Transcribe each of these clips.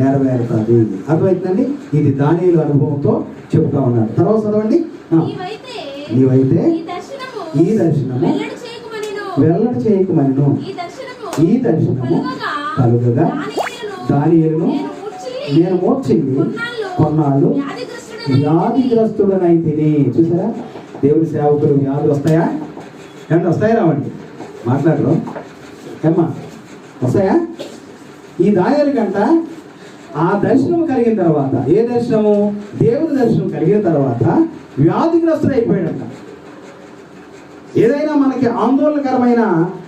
నెరవేరుతుంది అర్థమవుతుందండి ఇది దానియుల అనుభవంతో చెబుతా ఉన్నాడు. తర్వాత చదవండి. నీవైతే ఈ దర్శనము వెల్లడి చేయకుమనెను. ఈ దర్శనము కలుగగా దానియేలును దానియేలును నేను మోర్చింది కొన్నాళ్ళు కొన్నాళ్ళు వ్యాధిగ్రస్తుడనై వ్యాధిగ్రస్తుడనైతిని చూసారా? దేవుడి సేవకులు వ్యాధులు వస్తాయా? ఏమన్నా వస్తాయా రావండి? మాట్లాడరు. ఏమ్మా వస్తాయా? ఈ దాయాల కంట ఆ దర్శనం కలిగిన తర్వాత ఏ దర్శనము? దేవుడి దర్శనం కలిగిన తర్వాత వ్యాధిగ్రస్తుడు అయిపోయాడంట. ఏదైనా మనకి ఆందోళనకరమైన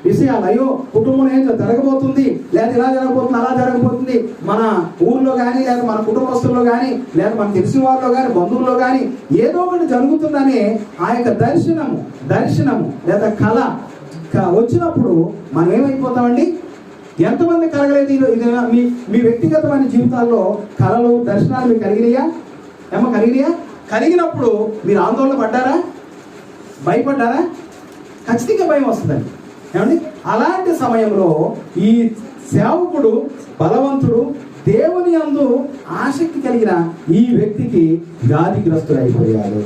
విషయాలు అయ్యో కుటుంబం ఏం జరగబోతుంది లేదా ఇలా జరగబోతుంది అలా జరగబోతుంది మన ఊర్లో కానీ లేదా మన కుటుంబస్తుల్లో కానీ లేదా మన తెలిసిన వాళ్ళలో కానీ బంధువుల్లో కానీ ఏదో ఒకటి జరుగుతుందని ఆ యొక్క దర్శనము దర్శనము లేదా కళ క- వచ్చినప్పుడు మనం ఏమైపోతామండి? ఎంతమంది కలగలేదు ఇది మీ మీ వ్యక్తిగతమైన జీవితాల్లో కళలు దర్శనాలు మీకు కలిగినాయా? ఏమో కలిగినాయా? కలిగినప్పుడు మీరు ఆందోళన పడ్డారా? భయపడ్డారా? ఖచ్చితంగా భయం వస్తుందండి. ఏమండి? అలాంటి సమయంలో ఈ సేవకుడు బలవంతుడు దేవుని అందు ఆసక్తి కలిగిన ఈ వ్యక్తికి వ్యాధిగ్రస్తుడు అయిపోయాడు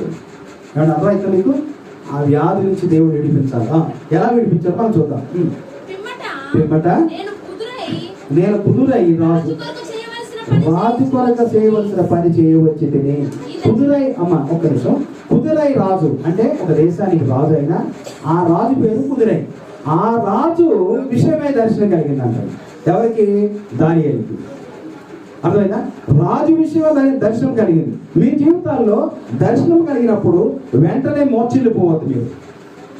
ఏమన్నా అర్థమైతే మీకు? ఆ వ్యాధి నుంచి దేవుడు విడిపించాలి? ఎలా విడిపించాలో మనం చూద్దాం. పిమ్మట. నేను కుదురై రాజు. రాజు కొరకు చేయవలసిన పని చేయవచ్చి తిని కుదురై అమ్మ ఒక్క నిమిషం. కుదురై రాజు అంటే ఒక దేశానికి రాజు అయినా ఆ రాజు పేరు కుదురై ఆ రాజు విషయమే దర్శనం కలిగిందంట. ఎవరికి? దానియేలుకి. అర్థమైందా? రాజు విషయం దర్శనం కలిగింది. మీ జీవితాల్లో దర్శనం కలిగినప్పుడు వెంటనే మోర్చిల్లిపోవద్దు మీరు.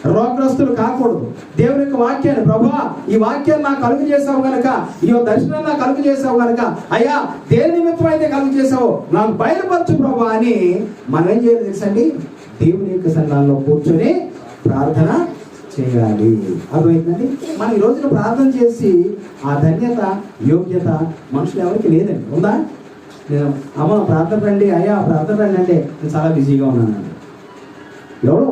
రోగ్రస్తులు కాకూడదు. దేవుని యొక్క వాక్యాన్ని ప్రభా ఈ వాక్యాన్ని నాకు కలుగు చేసావు గనక ఈ దర్శనం నాకు కలుగు చేసావు గనక అయ్యా దేని నిమిత్తం అయితే కలుగు చేసావు నాకు బయలుపరచు ప్రభా అని మనం ఏం చేయాలి తెలుసండి? దేవుని యొక్క సన్నాల్లో కూర్చొని ప్రార్థన చేయాలి. అర్థమైందండి? మనం ఈ రోజున ప్రార్థన చేసి ఆ ధన్యత యోగ్యత మనుషులు ఎవరికి లేదండి. ఉందా? నేను అమ్మ ప్రార్థన రండి అయ్యా ప్రార్థన రండి అంటే నేను చాలా బిజీగా ఉన్నాను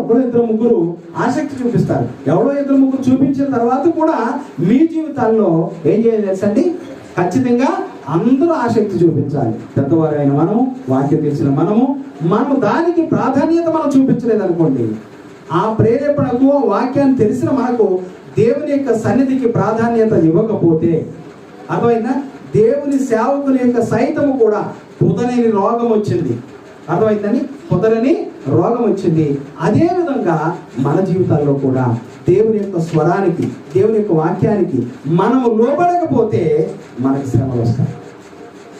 ఎవడో ఇద్దరు ముగ్గురు ఆసక్తి చూపిస్తారు. ఎవడో ఇద్దరు ముగ్గురు చూపించిన తర్వాత కూడా మీ జీవితాల్లో ఏం చేయాలి తెలుసండి? ఖచ్చితంగా అందరూ ఆసక్తి చూపించాలి. పెద్దవారైన మనము వాక్యం తెలిసిన మనము మనము దానికి ప్రాధాన్యత మనం చూపించలేదు అనుకోండి ఆ ప్రేరేపణకు ఆ వాక్యాన్ని తెలిసిన మనకు దేవుని యొక్క సన్నిధికి ప్రాధాన్యత ఇవ్వకపోతే అర్థమైందా? దేవుని సేవకుని యొక్క సైతము కూడా కుదరని రోగం వచ్చింది. అర్థమైందని కుదరని రోగం వచ్చింది. అదేవిధంగా మన జీవితాల్లో కూడా దేవుని యొక్క స్వరానికి దేవుని యొక్క వాక్యానికి మనము లోబడకపోతే మనకి శ్రమలు వస్తాయి.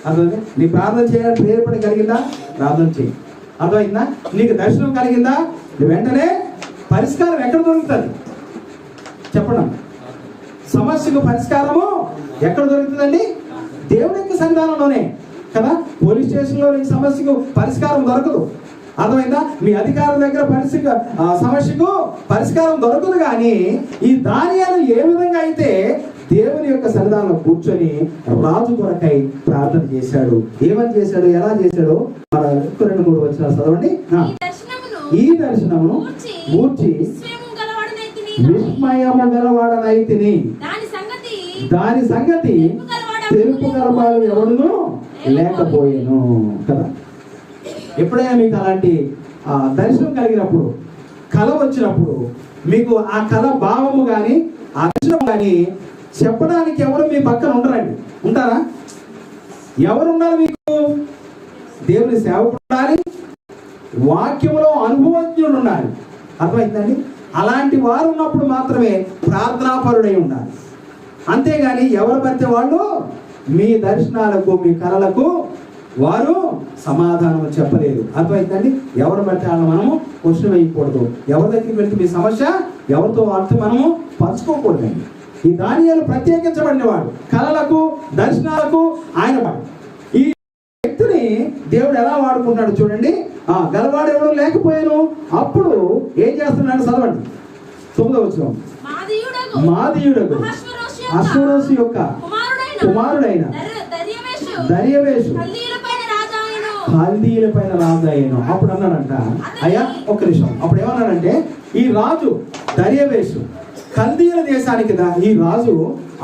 అర్థమైంది? నీ ప్రార్థన చేయడానికి ప్రేరేపణ కలిగిందా? ప్రార్థన చేయి. అర్థమైందా? నీకు దర్శనం కలిగిందా? వెంటనే పరిష్కారం ఎక్కడ దొరుకుతుంది? చెప్పడం సమస్యకు పరిష్కారము ఎక్కడ దొరుకుతుందండి? దేవుని యొక్క సన్నిధానంలోనే. కదా? పోలీస్ స్టేషన్లో నీకు సమస్యకు పరిష్కారం దొరకదు. అర్థమైందా? మీ అధికారుల దగ్గర పరిస్థితి సమస్యకు పరిష్కారం దొరకదు కానీ ఈ దానియాలు ఏ విధంగా అయితే దేవుని యొక్క సన్నిధానంలో కూర్చొని రాజు కొరకై ప్రార్థన చేశాడు. ఏమని చేశాడు? ఎలా చేశాడు? మన రెండు మూడు వచ్చిన చదవండి. ఈ దర్శనమును మూర్చి విస్మయము గలవాడనైతిని. దాని సంగతి తెలుపు గలవాడు ఎవడును? లేకపోయేను. కదా? ఎప్పుడైనా మీకు అలాంటి ఆ, దర్శనం కలిగినప్పుడు కళ వచ్చినప్పుడు మీకు ఆ కళ భావము కానీ ఆ దర్శనం కానీ చెప్పడానికి ఎవరు మీ పక్కన ఉండరండి. ఉంటారా? ఎవరు ఉండాలి మీకు? దేవుని సేవకుడు ఉండాలి వాక్యంలో అనుభవజ్ఞుడు ఉండాలి. అర్థమైందండి? అలాంటి వారు ఉన్నప్పుడు మాత్రమే ప్రార్థనాపరుడై ఉండాలి. అంతేగాని ఎవరు పడితే వాళ్ళు మీ దర్శనాలకు మీ కళలకు వారు సమాధానం చెప్పలేరు అర్థమైందండి? ఎవరు పడితే వాళ్ళు మనము క్వశ్చన్ వేయకూడదు ఎవరి దగ్గరికి వెళ్తే మీ సమస్య ఎవరితో వాళ్ళతో మనము పంచుకోకూడదండి. ఈ దానియాలు ప్రత్యేకించబడినవాడు. కళలకు దర్శనాలకు ఆయన ఈ వ్యక్తిని దేవుడు ఎలా వాడుకుంటున్నాడు చూడండి. ఆ గలవాడు ఎవడు? లేకపోయాను. అప్పుడు ఏం చేస్తున్నాడు చదవండి. తొమ్మిదో వచ్చిన మాదీయుడకు అహశ్వరోషు యొక్క అశ్వరోసు యొక్క కుమారుడైన కుమారుడైన దర్య- దర్యవేషు. దర్యవేషు పైన రాజు అయ్యాను. పైన అప్పుడు అన్నాడంట అయ్యా ఒక్క నిమిషం. అప్పుడు ఏమన్నాడంటే ఈ రాజు దర్యవేషు కల్దీల దేశానికి ఈ రాజు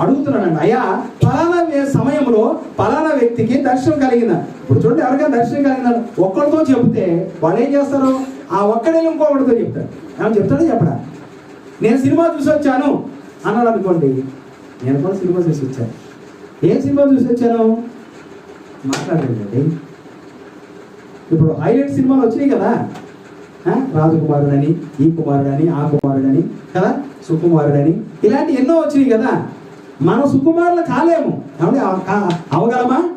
అడుగుతున్నాడండి అయ్యా పలానా సమయంలో పలానా వ్యక్తికి దర్శనం కలిగిందా? ఇప్పుడు చూడండి ఎవరికైనా దర్శనం కలిగిందా? ఒక్కరితో చెబితే వాళ్ళు ఏం చేస్తారు? ఆ ఒక్కడే ఇంకొకటితో చెప్తారు ఏమన్నా చెప్తాడో? చెప్పడా? నేను సినిమా చూసి వచ్చాను. అన్నాడు అనుకోండి నేను కూడా సినిమా చూసి వచ్చాను. ఏం సినిమా చూసి వచ్చాను? మాట్లాడండి ఇప్పుడు హైలైట్ సినిమాలు వచ్చినాయి కదా. ఆ, రాజకుమారుడని ఈ కుమారుడని ఆ కుమారుడని కదా? సుకుమారుడని. ఇలాంటి ఎన్నో వచ్చినాయి కదా. మనం సుకుమారులు కాలేము. కాబట్టి అవగలమా?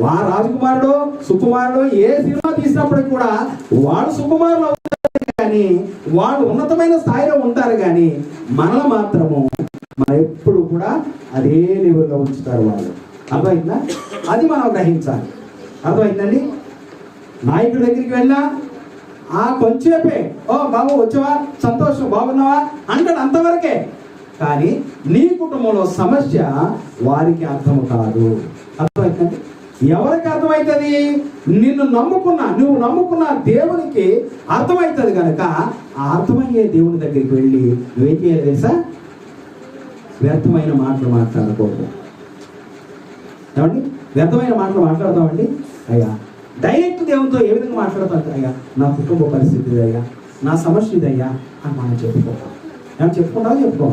వా రాజకుమారుడు సుకుమారుడు ఏ సినిమా తీసినప్పటికి కూడా వాడు సుకుమారులు అవుతారు కానీ వాడు ఉన్నతమైన స్థాయిలో ఉంటారు కానీ మనలో మాత్రము మన ఎప్పుడు కూడా అదే లెవెల్లో ఉంచుతారు వాళ్ళు. అర్థమైందా? అది మనం గ్రహించాలి. అర్థమైందండి? నాయకుడి దగ్గరికి వెళ్ళా. ఆ కొంచేపే ఓ బాబు వచ్చావా? సంతోషం బాగున్నావా? అంటాడు అంతవరకే. కానీ నీ కుటుంబంలో సమస్య వారికి అర్థం కాదు. అర్థమవుతుంది ఎవరికి అర్థమవుతుంది నిన్ను నమ్ముకున్న నువ్వు నమ్ముకున్న దేవునికి అర్థమవుతుంది కనుక ఆ అర్థమయ్యే దేవుని దగ్గరికి వెళ్ళి నువ్వేం చేయాలి తెలుసా? వ్యర్థమైన మాటలు మాట్లాడకూడదు. ఏమండి? వ్యర్థమైన మాటలు మాట్లాడతామండి? అయ్యా డైరెక్ట్ దేవునితో ఏ విధంగా మాట్లాడతాం అయ్యా నా కుటుంబ పరిస్థితి అయ్యా నా సమస్య ఇది అయ్యా అని మనం చెప్పుకోవాలి ఏమన్నా చెప్పుకుంటావా చెప్పుకోం.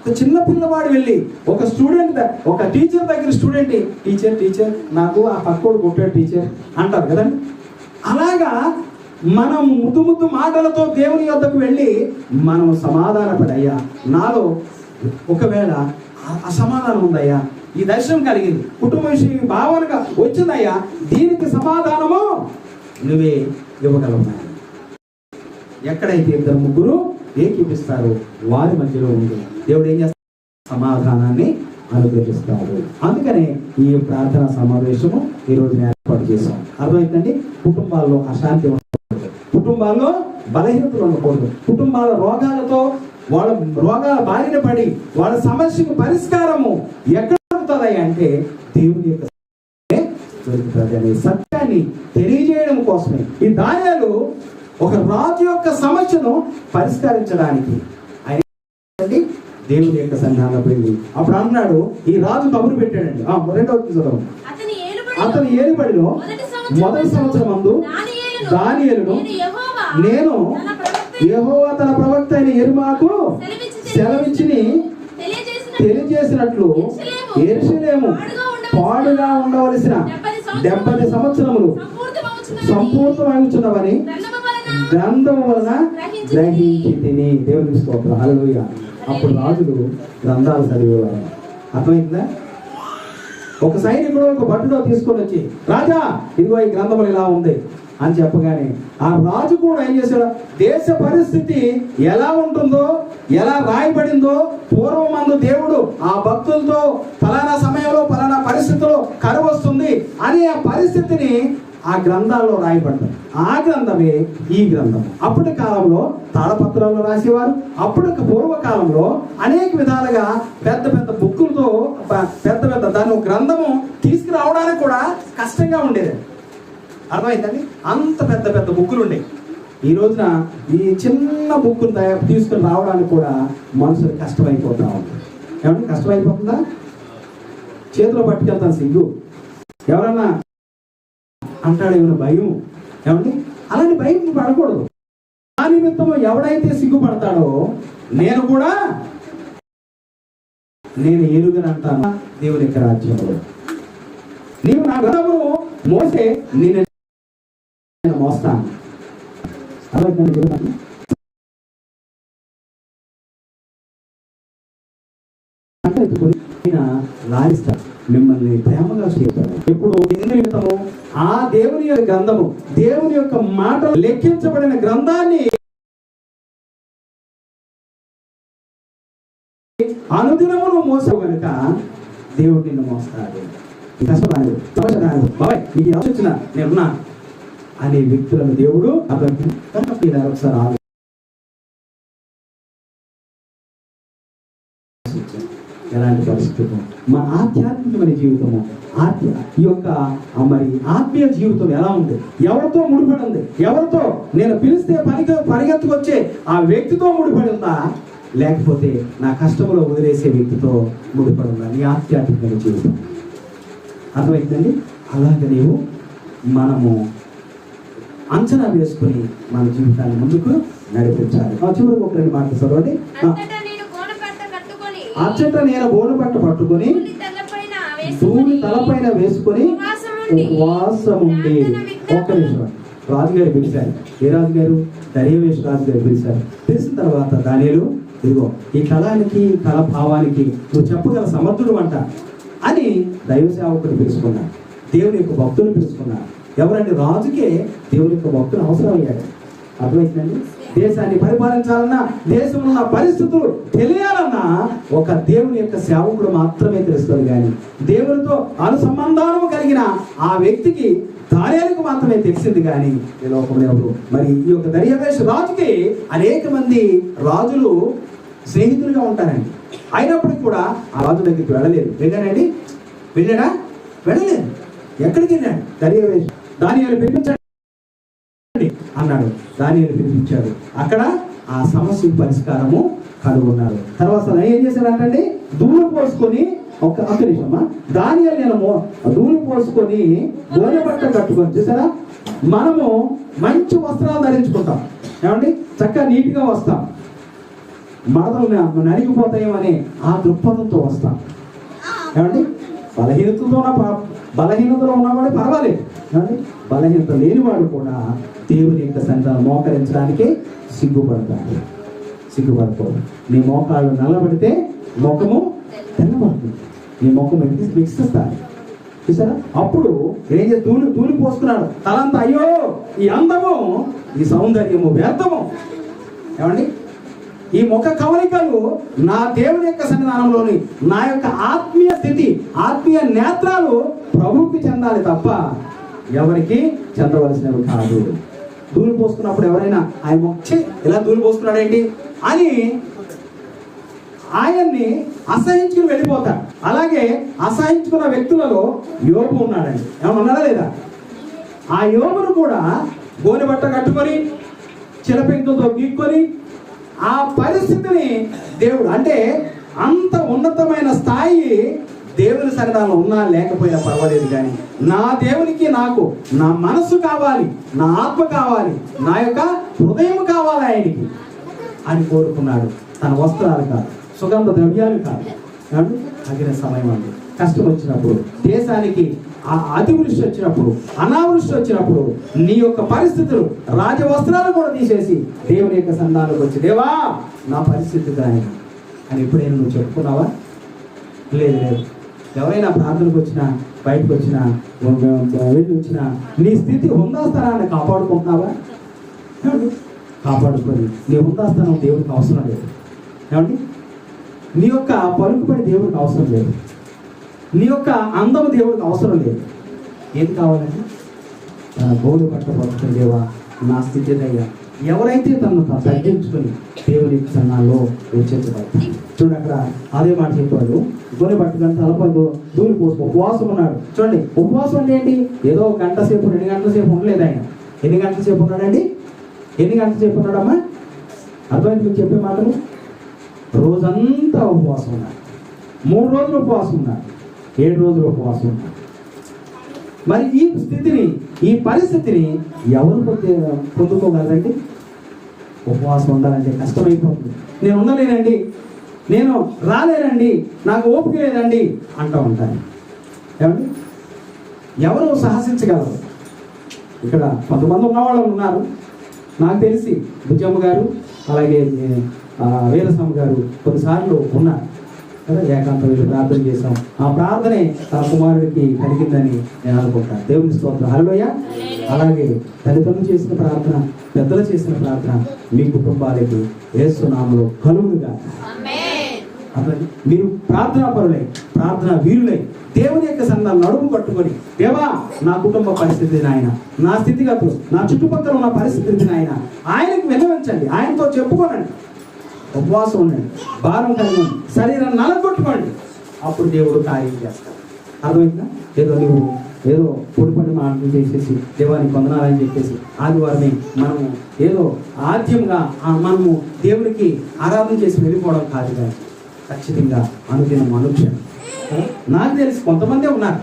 ఒక చిన్న పిల్లవాడు వెళ్ళి ఒక స్టూడెంట్ ఒక టీచర్ దగ్గర స్టూడెంట్ టీచర్ టీచర్ నాకు ఆ పక్కోడు కొట్టాడు టీచర్ అంటారు కదండి. అలాగా మనం ముద్దు ముద్దు మాటలతో దేవుని యొద్దకు వెళ్ళి మనం సమాధానపడయ్యా. నాలో ఒకవేళ అసమాధానం ఉందయ్యా ఈ దర్శనం కలిగింది. కుటుంబ విషయం భావనగా వచ్చిందయ్యా దీనికి సమాధానము నువ్వే ఇవ్వగలవు ఎక్కడైతే ఇద్దరు ముగ్గురు ఏకీపిస్తారు వారి మధ్యలో ఉంది దేవుడు ఏం చేస్తాడు? సమాధానాన్ని అనుగ్రహిస్తాడు. అందుకనే ఈ ప్రార్థన సమావేశము ఈ ఏర్పాటు చేశాం అర్థమైందండి? కుటుంబాల్లో అశాంతి ఉండకూడదు. కుటుంబాల్లో బలహీనతలు ఉండకూడదు. కుటుంబాల రోగాలతో వాళ్ళ రోగాల బారిన పడి వాళ్ళ సమస్యకు పరిష్కారము ఎక్కడ దొరుకుతుంది అంటే దేవుని యొక్క దొరుకుతుంది అనే సత్యాన్ని తెలియజేయడం కోసమే. ఈ దాయాలు ఒక రాజు యొక్క సమస్యను పరిష్కరించడానికి ఆయన? దేవుని యొక్క సంఘాలకు వెళ్ళి అప్పుడు అన్నాడు ఈ రాజు కబురు పెట్టాడండి. ఆ, రెండవ చదవం అతని ఏలుబడిలో మొదటి సంవత్సరం మందు దానియేలును. నేను యెహోవా తన ప్రవక్త అయిన ఎరుమాకు సెలవిచ్చి సెలవిచ్చిని తెలియజేసిన తెలియజేసినట్లు ఎరుసలేము పాడుగా ఉండవలసిన డెబ్బది సంవత్సరములు సంపూర్ణమవుతున్నవని గ్రంథం వలన గ్రహించి తిని దేవుని స్తోత్రం. అప్పుడు రాజులు గ్రంథాలు చదివేవారు. అర్థమైందా? ఒక సైనికుడు ఒక భటుడో తీసుకొని వచ్చి రాజా ఇదిగో ఈ గ్రంథములు ఇలా ఉంది. అని చెప్పగానే ఆ రాజు కూడా ఏం చేశాడు? దేశ పరిస్థితి ఎలా ఉంటుందో ఎలా రాయబడిందో పూర్వమందు దేవుడు ఆ భక్తులతో ఫలానా సమయంలో ఫలానా పరిస్థితిలో కరువు వస్తుంది అనే ఆ పరిస్థితిని ఆ గ్రంథాల్లో రాయబడ్డారు ఆ గ్రంథమే ఈ గ్రంథం అప్పటి కాలంలో తాళపత్రాల్లో రాసేవారు. అప్పటి పూర్వకాలంలో అనేక విధాలుగా పెద్ద పెద్ద బుక్కులతో పెద్ద పెద్ద దాని గ్రంథము తీసుకురావడానికి కూడా కష్టంగా ఉండేది. అర్థమైందండి? అంత పెద్ద పెద్ద బుక్కులు ఉండేవి ఈ రోజున ఈ చిన్న బుక్కును తయారు తీసుకుని రావడానికి కూడా మనుషులు కష్టమైపోతా ఉంది ఏమన్నా కష్టమైపోతుందా? చేతిలో పట్టుకెళ్తాను సిగ్గు. ఎవరన్నా అంటాడు ఏమైనా భయం ఏమండి అలాంటి భయం నువ్వు పడకూడదు. ఆ నిమిత్తం ఎవడైతే సిగ్గుపడతాడో నేను కూడా నేను ఏనుగని అంటాను దేవుని యొక్క రాజ్యంలో. నీవు నా గ్రంథము మోసే నేను నేను మోస్తాను. అర్థమైందా ఆయన లాలిస్తాడు మిమ్మల్ని ప్రేమగా చేస్తాడు ఇప్పుడు ఎందు నిమిత్తము ఆ దేవుని యొక్క గ్రంథము దేవుని యొక్క మాట లెక్కించబడిన గ్రంథాన్ని అనుదినమును నువ్వు కనుక దేవుడు నిన్ను మోస్తాడు. కష్టపడాలి బాబాయ్ నీకు ఎవరు వచ్చిన నేనున్నా అనే వ్యక్తులను దేవుడు అతనికి కనుక ఒకసారి ఎలాంటి పరిస్థితులు? మన ఆధ్యాత్మికమైన జీవితము ఆత్మ ఈ యొక్క మరి ఆత్మీయ జీవితం ఎలా ఉంది? ఎవరితో ముడిపడి ఉంది? ఎవరితో? నేను పిలిస్తే పనికి పరిగెత్తుకొచ్చే ఆ వ్యక్తితో ముడిపడి ఉందా? లేకపోతే నా కష్టంలో వదిలేసే వ్యక్తితో ముడిపడి ఉందా? నీ ఆధ్యాత్మిక జీవితం. అర్థమైందండి? అలాగే నీవు మనము అంచనా వేసుకుని మన జీవితాన్ని ముందుకు నడిపించాలి. ఆ చివరికి ఒక రెండు మాటలు చదవండి. అచ్చట నేను బోను పట్ట పట్టుకొని ధూళి తలపైన వేసుకొని ఉపవాసముండి ప్రార్థన ఒక్క నిమిషం రాజుగారు పిలిచారు. ఏ రాజుగారు? దర్యవేశ్ రాజుగారు పిలిచారు. తెలిసిన తర్వాత దానిలు ఇదిగో ఈ కళానికి కళ భావానికి నువ్వు చెప్పగల సమర్థుడు అంట అని దైవ సేవకుడు పిలుచుకున్నాడు. దేవుని యొక్క భక్తులు పిలుచుకున్నాడు. ఎవరంటే రాజుకే దేవుని యొక్క భక్తులు అవసరమయ్యాడు అర్థమైందండి? దేశాన్ని పరిపాలించాలన్నా దేశంలో ఉన్న పరిస్థితులు తెలియాలన్నా ఒక దేవుని యొక్క సేవకుడు మాత్రమే తెలుస్తుంది కానీ దేవునితో అనుసంబంధానము కలిగిన ఆ వ్యక్తికి దార్యాలకు మాత్రమే తెలిసింది కానీ ఈ లోకంలో ఎవరు? మరి ఈ యొక్క దర్యావేశ రాజుకి అనేక మంది రాజులు స్నేహితులుగా ఉంటారండి. అయినప్పటికీ కూడా ఆ రాజు దగ్గరికి వెళ్ళలేదు. వెళ్ళాడండి? వెళ్ళాడా? వెళ్ళలేదు. ఎక్కడికి వెళ్ళాడు? దర్యావేశ దాని పిలిపించండి అన్నాడు. దానిని పిలిపించాడు. అక్కడ ఆ సమస్యకు పరిష్కారము కనుగొన్నారు. తర్వాత ఏం చేశారంటండి ధూళి పోసుకొని ఒక ఒక్క నిమిషమా దానియలు నేను మో- పోసుకొని గోనె బట్ట కట్టుకొని చూసారా? మనము మంచి వస్త్రాలు ధరించుకుంటాం. ఏమండి? చక్కగా నీట్గా వస్తాం. మడతలు న- నలిగిపోతాయేమని ఆ దృక్పథంతో వస్తాం. ఏమండి? బలహీనతతో ఉన్న ప- బలహీనతలో ఉన్నవాడు పర్వాలేదు. బలహీనత లేనివాడు కూడా దేవుని యొక్క సంఘాలు మోకరించడానికి సిగ్గుపడతాడు. సిగ్గుపడకూడదు నీ మోకాలు నల్లబడితే ముఖము తెల్లబడుతుంది. నీ ముఖం ఎక్కి వికసిస్తారు చూసారా? అప్పుడు ఏం చేసి తూలి పోసుకున్నాడు. తలంతా అయ్యో ఈ అందము ఈ సౌందర్యము వ్యర్థము. ఏమండి? ఈ ముఖ కవలికలు నా దేవుని యొక్క సన్నిధానంలోని నా యొక్క ఆత్మీయ స్థితి ఆత్మీయ నేత్రాలు ప్రభువుకి చెందాలి తప్ప ఎవరికి? చెందవలసినవి కాదు. దూలు పోసుకున్నప్పుడు ఎవరైనా ఆయన వచ్చి ఇలా దూలు పోసుకున్నాడేంటి అని ఆయన్ని అసహించుకుని వెళ్ళిపోతాడు. అలాగే అసహించుకున్న వ్యక్తులలో యోగు ఉన్నాడండి. ఏమన్నా లేదా? ఆ యోగును కూడా గోని బట్ట కట్టుకొని చిలపెంకులతో గీక్కొని ఆ పరిస్థితిని దేవుడు అంటే అంత ఉన్నతమైన స్థాయి దేవుని సన్నిధానంలో ఉన్నా లేకపోయినా పర్వాలేదు కానీ నా దేవునికి నాకు నా మనసు కావాలి నా ఆత్మ కావాలి నా యొక్క హృదయం కావాలి ఆయనకి అని కోరుకున్నాడు. తన వస్త్రాలు కాదు సుగంధ ద్రవ్యాలు కాదు. ఏమండి? తగిన సమయం అండి కష్టం వచ్చినప్పుడు దేశానికి ఆ అతివృష్టి వచ్చినప్పుడు అనావృష్టి వచ్చినప్పుడు నీ యొక్క పరిస్థితులు రాజవస్త్రాలు కూడా తీసేసి దేవుని యొక్క సంధానికి వచ్చి దేవా నా పరిస్థితి దాని అని ఎప్పుడైనా నువ్వు చెప్పుకున్నావా? లేదు లేదు. ఎవరైనా ప్రార్థనకు వచ్చినా బయటకు వచ్చినా వెళ్ళి వచ్చినా నీ స్థితి హుందాస్థానాన్ని కాపాడుకుంటున్నావా? ఏమండి? కాపాడుకొని నీ హుందాస్థానం దేవుడికి అవసరం లేదు. ఏమండి? నీ యొక్క పలుకుబడి దేవుడికి అవసరం లేదు. నీ యొక్క అందము దేవుడికి అవసరం లేదు. ఏం కావాలండి? తన గోడు పట్ట దేవా నా స్థితి అయ్యా ఎవరైతే తనను తగ్గించుకొని దేవుని సన్నాల్లో వెచ్చించబడతారు చూడండి అక్కడ అదే మాట చెప్పాడు. గొర్రె పట్టుకొని తలపై దూరి పోసుకో ఉపవాసం ఉన్నాడు. చూడండి ఉపవాసం అంటే ఏంటి? ఏదో ఒక గంట సేపు రెండు గంటల సేపు ఉండలేదు ఆయన. ఎన్ని గంటల సేపు ఉన్నాడండి? ఎన్ని గంటల సేపు ఉన్నాడమ్మా? అర్థమైంది మీకు చెప్పే మాటలు? రోజంతా ఉపవాసం ఉన్నాడు. మూడు రోజులు ఉపవాసం ఉన్నాడు. ఏడు రోజులు ఉపవాసం ఉన్నాడు. మరి ఈ స్థితిని ఈ పరిస్థితిని ఎవరు పొందుకోగలరండి? ఉపవాసం ఉండాలంటే కష్టమైపోతుంది. నేను ఉండలేనండి. నేను రాలేనండి నాకు ఓపిక లేదండి అంటూ ఉంటాను ఏమండి? ఎవరు సాహసించగలరు? ఇక్కడ కొంతమంది ఉన్నవాళ్ళు ఉన్నారు. నాకు తెలిసి బుజ్జమ్మ గారు అలాగే వీరస్వామి గారు కొన్నిసార్లు ఉన్నారు. కదా ఏకాంతం వెళ్ళి ప్రార్థన చేశాం. ఆ ప్రార్థనే తన కుమారుడికి కలిగిందని నేను అనుకుంటాను దేవుని స్తోత్రం. హలోయ అలాగే తల్లిదండ్రులు చేసిన ప్రార్థన పెద్దలు చేసిన ప్రార్థన మీ కుటుంబాలకి వేస్తున్నాములో కలుగుగా మీరు ప్రార్థనా పరులై ప్రార్థనా వీరులై దేవుని యొక్క సంఘాలు నడుము కట్టుకొని దేవా నా కుటుంబ పరిస్థితి నాయన నా స్థితిగతులు నా చుట్టుపక్కల ఉన్న పరిస్థితి నాయన ఆయనకు వినవించండి ఆయనతో చెప్పుకోనండి. ఉపవాసం ఉండండి భారం కలిగి ఉండండి. శరీరాన్ని నలగొట్టుకోండి. అప్పుడు దేవుడు కార్యం చేస్తాడు. అర్థమైందా? ఏదో నువ్వు ఏదో పొడి పని మాటలు చేసేసి దేవానికి పొందనాలని చెప్పేసి ఆదివారమే మనము ఏదో ఆద్యంగా ఆ మనము దేవునికి ఆరాధన చేసి వెళ్ళిపోవడం కాదు కానీ ఖచ్చితంగా అనుదినం అనుక్షణం నాకు తెలిసి కొంతమందే ఉన్నారు.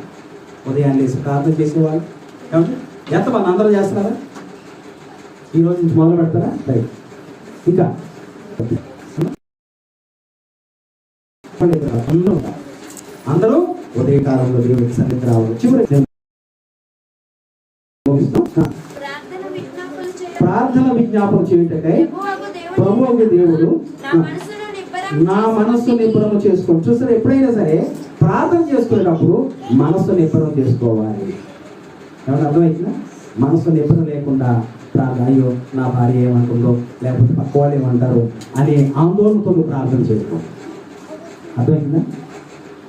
ఉదయాన్నే లేచి ప్రార్థన చేసేవాళ్ళు. ఏమంటే ఎంతమంది అందరూ చేస్తున్నారా ఈ రోజు నుంచి మొదలు పెడతారా? రైట్ ఇంకా. అందరూ అందరూ ఉదయకాలంలో దేవుడికి సన్నిధి రావాలి. చివరి. ప్రార్థన విజ్ఞాపన చేయుటకై ప్రభువు దేవుడు. నా మనస్సు నిపుణం చేసుకోవాలి చూసారు ఎప్పుడైనా సరే ప్రార్థన చేసుకునేటప్పుడు మనస్సు నిపుణం చేసుకోవాలి. ఎవరు అర్థమైందా? మనసు నిపుణం లేకుండా ప్రార్థన అయ్యో నా భార్య ఏమంటుందో లేకపోతే పక్క వాళ్ళు ఏమంటారు అనే ఆందోళనతో ప్రార్థన చేసుకో. అర్థమైందా?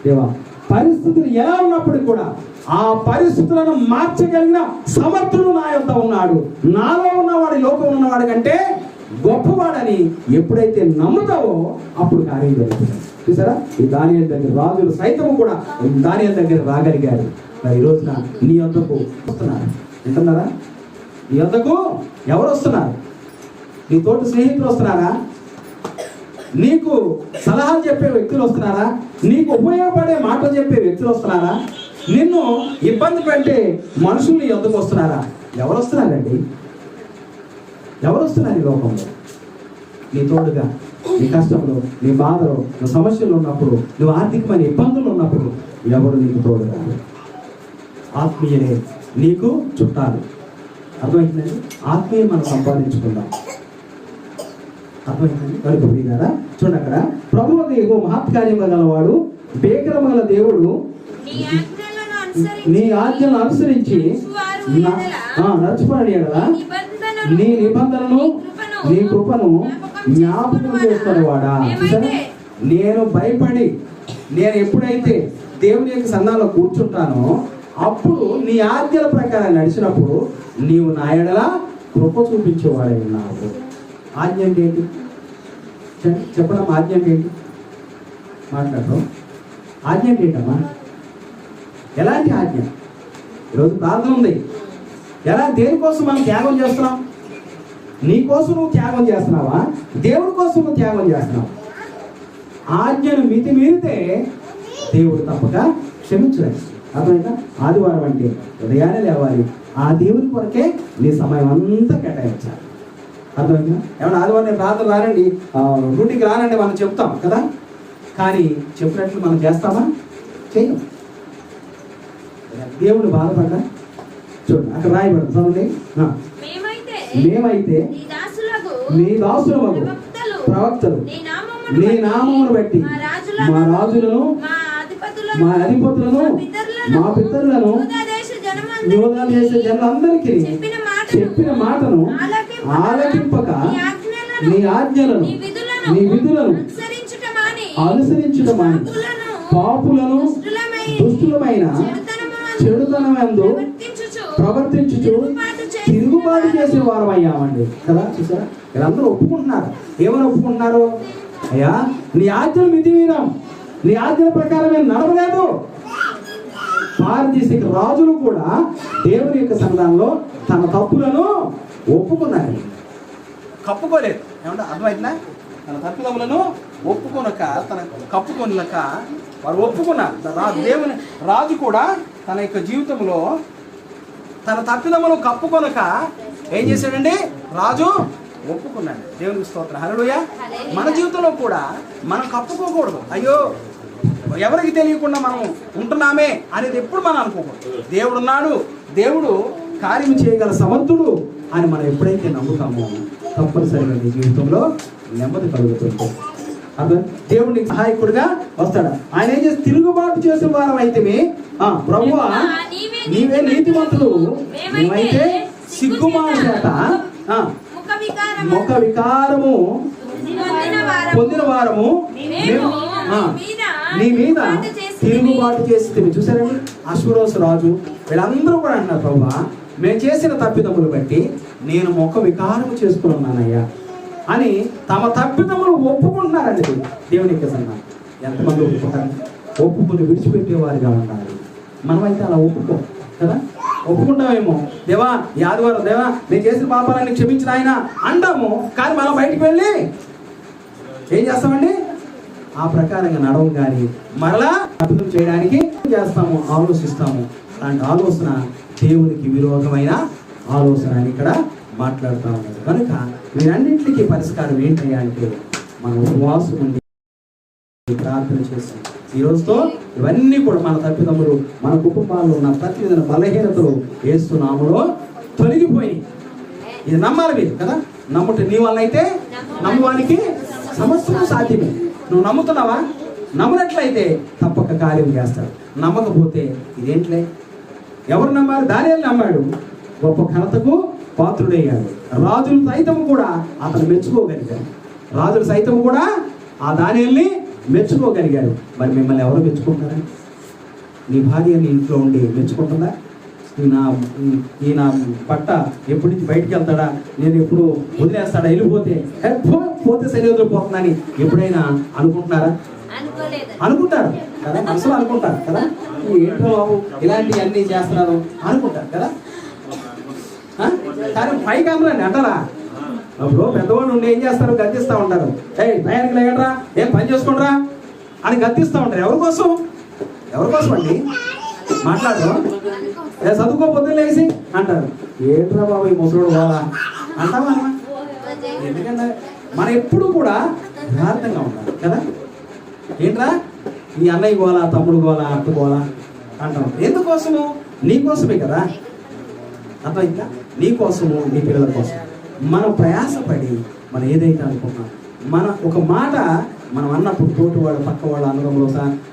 దేవా పరిస్థితులు ఎలా ఉన్నప్పుడు కూడా ఆ పరిస్థితులను మార్చగలిగిన సమర్థుడు నా యొక్క ఉన్నాడు. నాలో ఉన్నవాడి లోకం ఉన్నవాడు కంటే గొప్పవాడని ఎప్పుడైతే నమ్ముతావో అప్పుడు కార్యం జరుగుతుంది. చూసారా? ఈ దానియల్ దగ్గర రాజులు సైతం కూడా దానియల్ దగ్గర రాగలిగారు. మరి ఈ రోజున నీ వద్దకు వస్తున్నారు. వింటున్నారా? నీ వద్దకు ఎవరు వస్తున్నారు? నీ తోటి స్నేహితులు వస్తున్నారా? నీకు సలహాలు చెప్పే వ్యక్తులు వస్తున్నారా? నీకు ఉపయోగపడే మాటలు చెప్పే వ్యక్తులు వస్తున్నారా? నిన్ను ఇబ్బంది పెట్టే మనుషులు ఎందుకు వస్తున్నారా? ఎవరు వస్తున్నారండి? ఎవరు వస్తున్నారు ఈ లోకంలో? నీ తోడుగా నీ కష్టంలో నీ బాధలో నీ సమస్యలు ఉన్నప్పుడు నువ్వు ఆర్థికమైన ఇబ్బందులు ఉన్నప్పుడు ఎవరు నీకు తోడుగా? ఆత్మీయనే నీకు చుట్టాలు. అర్థమైందండి? ఆత్మీయ మనం సంపాదించుకుందాం. అర్థమైందండి? కనుక పోయినారా చూడండి అక్కడ. ప్రభు ఎగో మహత్కార్యము గలవాడు భీకరము గల దేవుడు నీ ఆజ్ఞలను అనుసరించి నీ ఆజ్ఞలను అనుసరించి నా- నిబంధనలు నీ నిబంధనను నీ కృపను జ్ఞాపకం చేసుకునేవాడా చూసారా? నేను భయపడి నేను ఎప్పుడైతే దేవుని యొక్క సన్నాలో కూర్చుంటానో అప్పుడు నీ ఆజ్ఞల ప్రకారం నడిచినప్పుడు నీవు నా ఎడల కృప చూపించేవాడై ఉన్నావు. ఆజ్ఞ అంటే ఏంటి చెప్పడం ఆజ్ఞ అంటే ఏంటి? మాట్లాడటం ఆజ్ఞ అంటే ఏంటమ్మా? ఎలాంటి ఆజ్ఞ? ఈరోజు ప్రార్థన ఉంది. ఎలా దేనికోసం మనం త్యాగం చేస్తున్నాం? నీ కోసం నువ్వు త్యాగం చేస్తున్నావా? దేవుడి కోసం నువ్వు త్యాగం చేస్తున్నావు. ఆజ్ఞను మితి మీరితే దేవుడు తప్పక క్షమించలేదు అర్థమైందా? ఆదివారం అంటే ఉదయాన్నే లేవాలి. ఆ దేవుని కొరకే నీ సమయం అంతా కేటాయించాలి. అర్థమైందా? ఏమన్నా ఆదివారం రాత్రి ప్రార్థన రానండి. డ్యూటీకి రానండి మనం చెప్తాం కదా? కానీ చెప్పినట్లు మనం చేస్తామా? చేయం దేవుడు బాధపడ్డా? చూడండి అక్కడ రాయబడి చదవండి. మేమైతే నీ దాసులకు ప్రవక్తలు నీ నామమును బట్టి మా రాజులను మా అధిపతులను మా పితరులను యోగా చేసే జనులందరికీ చెప్పిన మాటను ఆలకింపక, నీ ఆజ్ఞలను, నీ విధులను నీ విధులను అనుసరించుట మాని అనుసరించడం మాని పాపులను, దుష్టులమైన చెడుతనమందు ప్రవర్తించుచు తిరుగుబాటు చేసి చేసే వారం అయ్యామండి కదా చూసారా? వీళ్ళందరూ ఒప్పుకుంటున్నారు. ఏమని ఒప్పుకుంటున్నారు? అయ్యా నీ ఆజ్ఞలు మితి నీ ఆజ్ఞల ప్రకారం మేము నడవలేదు. భారతదేశ రాజులు కూడా దేవుని యొక్క సంఘంలో తన తప్పులను ఒప్పుకున్నారు. కప్పుకోలేదు. ఏమంటే అర్థమైందా? తన తప్పుదములను ఒప్పుకొనక తన కప్పుకొనక వారు ఒప్పుకున్నారు. దేవుని రాజు కూడా తన యొక్క జీవితంలో తన తప్పిదములు కప్పుకొనక ఏం చేశాడండి? రాజు ఒప్పుకున్నాడు. దేవునికి స్తోత్రం. హల్లెలూయా. మన జీవితంలో కూడా మనం కప్పుకోకూడదు. అయ్యో ఎవరికి తెలియకుండా మనం ఉంటున్నామే అనేది ఎప్పుడు మనం అనుకోకూడదు. దేవుడు ఉన్నాడు. దేవుడు కార్యం చేయగల సమర్థుడు అని మనం ఎప్పుడైతే నమ్ముతామో తప్పనిసరిగా నీ జీవితంలో నెమ్మది కలుగుతుంది. అర్థం దేవుడికి సహాయకుడిగా వస్తాడు. ఆయన ఏం చేసి తిరుగుబాటు చేసిన వారం అయితే ప్రభువా నీవే నీతిమంతుడు మేమైతే సిగ్గుమాన చేత ముఖ వికారము పొందిన వారము. నీ మీద తిరుగుబాటు చేసి చూసారండి? అశ్వరోసు రాజు. వీళ్ళందరూ కూడా అంటున్నారు ప్రభా మేము చేసిన తప్పిదములు బట్టి నేను ముఖ వికారము చేసుకుని ఉన్నానయ్యా. అని తమ తప్పిదములు ఒప్పుకుంటున్నారండి దేవుని యొక్క ఎంతమంది ఒప్పుకుంటారు? ఒప్పుకుని విడిచిపెట్టేవారుగా ఉండాలి. మనమైతే అలా ఒప్పుకో కదా? ఒప్పుకుంటామేమో. దేవా యాదవారు ఆదివారం దేవా నేను చేసిన పాపాలన్నీ క్షమించిన ఆయన అంటాము కానీ మనం బయటికి వెళ్ళి ఏం చేస్తామండి? ఆ ప్రకారంగా నడవం కానీ మరలా అభివృద్ధి చేయడానికి చేస్తాము? ఆలోచిస్తాము. అలాంటి ఆలోచన దేవునికి విరోధమైన ఆలోచన అని ఇక్కడ మాట్లాడుతూ ఉన్నారు కనుక వీరన్నింటికి పరిష్కారం ఏంటయ్యా అంటే మన ఉపవాసం ఉండి ప్రార్థన చేసి ఈ రోజుతో ఇవన్నీ కూడా మన తప్పిదమ్ములు మన కుటుంబాల్లో ఉన్న ప్రతి బలహీనతలు వేస్తున్నాములో తొలగిపోయి ఇది నమ్మాలి మీరు కదా? నమ్ముట నీ వల్ల అయితే నమ్మవానికి సమస్తం సాధ్యమే. నువ్వు నమ్ముతున్నావా? నమ్మునట్లయితే తప్పక కార్యం చేస్తాడు. నమ్మకపోతే ఇదేంట్లే? ఎవరు నమ్మారు దాని నమ్మాడు. గొప్ప ఘనతకు పాత్రుడయ్యాడు. రాజులు సైతం కూడా అతను మెచ్చుకోగలిగారు. రాజులు సైతం కూడా ఆ దానిల్ని మెచ్చుకోగలిగారు. మరి మిమ్మల్ని ఎవరు మెచ్చుకుంటారని నీ భార్య నీ ఇంట్లో ఉండి మెచ్చుకుంటుందా? ఈ నా ఈ నా పట్ట ఎప్పటి నుంచి బయటికి వెళ్తాడా? నేను ఎప్పుడు వదిలేస్తాడా? వెళ్ళిపోతే "ఏ, పో, పోతే సరి వదిలిపోతుందని ఎప్పుడైనా అనుకుంటున్నారా? అనుకుంటారు కదా? మనసులో అనుకుంటారు కదా? ఏంటో బాబు ఇలాంటివన్నీ చేస్తున్నారు? అనుకుంటారు కదా? కానీ పైకి అందరండి అంటారా అప్పుడు పెద్దవాళ్ళు ఉండి ఏం చేస్తారు? గద్దిస్తూ ఉంటారు. ఏ టయానికి లేగడరా ఏం పని చేసుకుంటారా? అని గద్దిస్తూ ఉంటారు. ఎవరి కోసం? ఎవరి కోసం అండి? మాట్లాడు ఏ చదువుకోపోతే లేచి అంటారు. ఏంట్రా బాబు ఈ ముసలుడు వాళ్ళ అంటావా ఎందుకంటే మనం ఎప్పుడు కూడా యథార్థంగా ఉండాలి కదా? ఏంట్రా? నీ అన్నయ్య గోలా తమ్ముడు గోలా అక్క గోలా అంటాం. ఎందుకోసము? నీకోసమే కదా? అర్థమైందా? నీ కోసము నీ పిల్లల కోసం. మనం ప్రయాసపడి మనం ఏదైతే అనుకున్నాం మన ఒక మాట మనం అన్నప్పుడు తోటి వాళ్ళ పక్క వాళ్ళ అనుభవంలో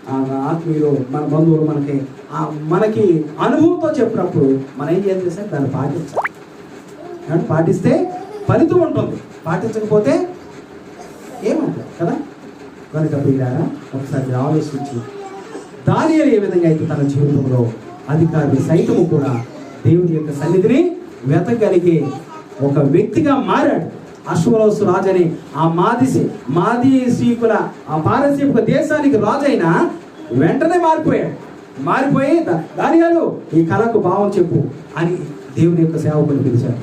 ఆ ఆత్మీయులు మన బంధువులు మనకి ఆ మనకి అనుభవంతో చెప్పినప్పుడు మనం ఏం చేయాలి సార్ దాన్ని పాటించాలి. పాటిస్తే ఫలితం ఉంటుంది. పాటించకపోతే ఏమంటారు కదా? కనుక ప్రియారా ఒకసారి ఆలోచించి. దాని ఏ విధంగా అయితే తన జీవితంలో అధికారులు సైతము కూడా దేవుని యొక్క సన్నిధిని వెతగలిగే ఒక వ్యక్తిగా మారాడు. అశ్వరోసు రాజని ఆ మాదిసి మాదిసీకుల ఆ పారసీక దేశానికి రాజైన వెంటనే మారిపోయాడు. మారిపోయి దానియాలు ఈ కళకు భావం చెప్పు అని దేవుని యొక్క సేవకులు పిలిచాడు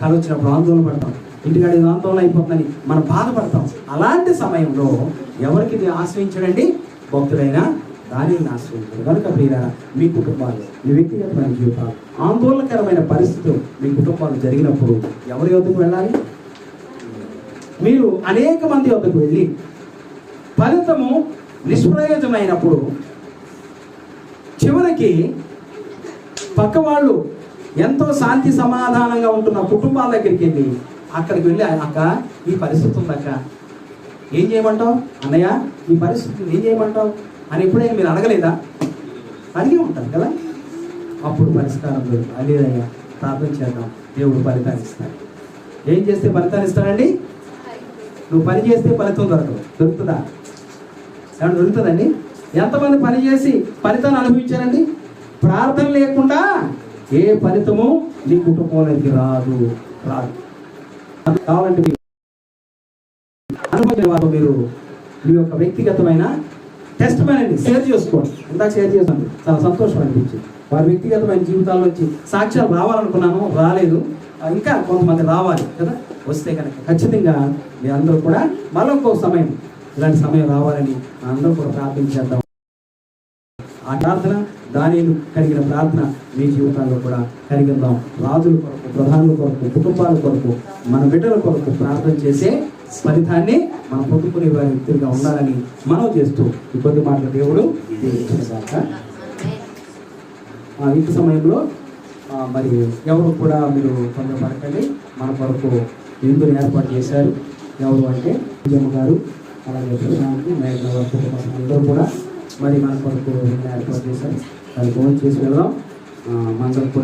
కళ వచ్చినప్పుడు ఆందోళన పడతాం. ఇంటికాడ ఏదో ఆందోళన అయిపోతుందని మనం బాధపడతాం. అలాంటి సమయంలో ఎవరికి ఇది ఆశ్రయించడండి? భక్తుడైన కానీ నాశనం కనుక ప్రియుల మీ కుటుంబాలు మీ వ్యక్తిగతమైన జీవితాలు ఆందోళనకరమైన పరిస్థితులు మీ కుటుంబాలు జరిగినప్పుడు ఎవరి వద్దకు వెళ్ళాలి? మీరు అనేక మంది వద్దకు వెళ్ళి ఫలితము నిష్ప్రయోజనమైనప్పుడు చివరికి పక్క వాళ్ళు ఎంతో శాంతి సమాధానంగా ఉంటున్న కుటుంబాల దగ్గరికి వెళ్ళి అక్కడికి వెళ్ళి అక్క ఈ పరిస్థితి ఉందక్క. ఏం చేయమంటావు? అన్నయ్య ఈ పరిస్థితిని ఏం చేయమంటావు? అని ఎప్పుడైనా మీరు అడగలేదా? అడిగి ఉంటారు కదా. అప్పుడు పరిష్కారం లేదు. లేదయ్యా ప్రార్థన చేద్దాం. దేవుడు ఫలితాన్ని ఇస్తాడు. ఏం చేస్తే ఫలితాన్ని ఇస్తాడండి? నువ్వు పని చేస్తే ఫలితం దొరకదు. దొరుకుతుందా? ఏమన్నా దొరుకుతుందండి? ఎంతమంది పని చేసి ఫలితాన్ని అనుభవించారండి? ప్రార్థన లేకుండా ఏ ఫలితము నీ కుటుంబంలోకి రాదు. రాదు. కావాలంటే మీ అనుభవం వారు మీరు. మీ యొక్క వ్యక్తిగతమైన టెస్ట్ మేనండి షేర్ చేసుకోండి. ఇందాక షేర్ చేశాను చాలా సంతోషం అనిపించింది. వారి వ్యక్తిగతమైన జీవితాల నుంచి సాక్ష్యాలు రావాలనుకున్నాను రాలేదు. ఇంకా కొంతమంది రావాలి కదా? వస్తే కనుక ఖచ్చితంగా మీ అందరూ కూడా మళ్ళీ ఇంకో సమయం ఇలాంటి సమయం రావాలని అందరూ కూడా ప్రార్థించేద్దాం ఆ ప్రార్థన దాని కలిగిన ప్రార్థన మీ జీవితాల్లో కూడా కలిగిద్దాం. రాజుల కొరకు ప్రధానుల కొరకు కుటుంబాల కొరకు మన బిడ్డల కొరకు ప్రార్థన చేసే ఫలితాన్ని మనం పొందుకునే వ్యక్తులుగా ఉండాలని మనం చేస్తూ ఇబ్బంది కొద్ది మాటల దేవుడు దీవించుగాక. ఇంటి సమయంలో మరి ఎవరు కూడా మీరు తొందరపడకండి. మన కొరకు విందుని ఏర్పాటు చేశారు. ఎవరు అంటే విజయమ్మ గారు అలాగే ప్రశాంత్ మేఘన కుటుంబ అందరూ కూడా మరి మన కొరకు ఏర్పాటు చేశారు. వాళ్ళు ఫోన్ చేసి వెళ్దాం. మనందరం కూడా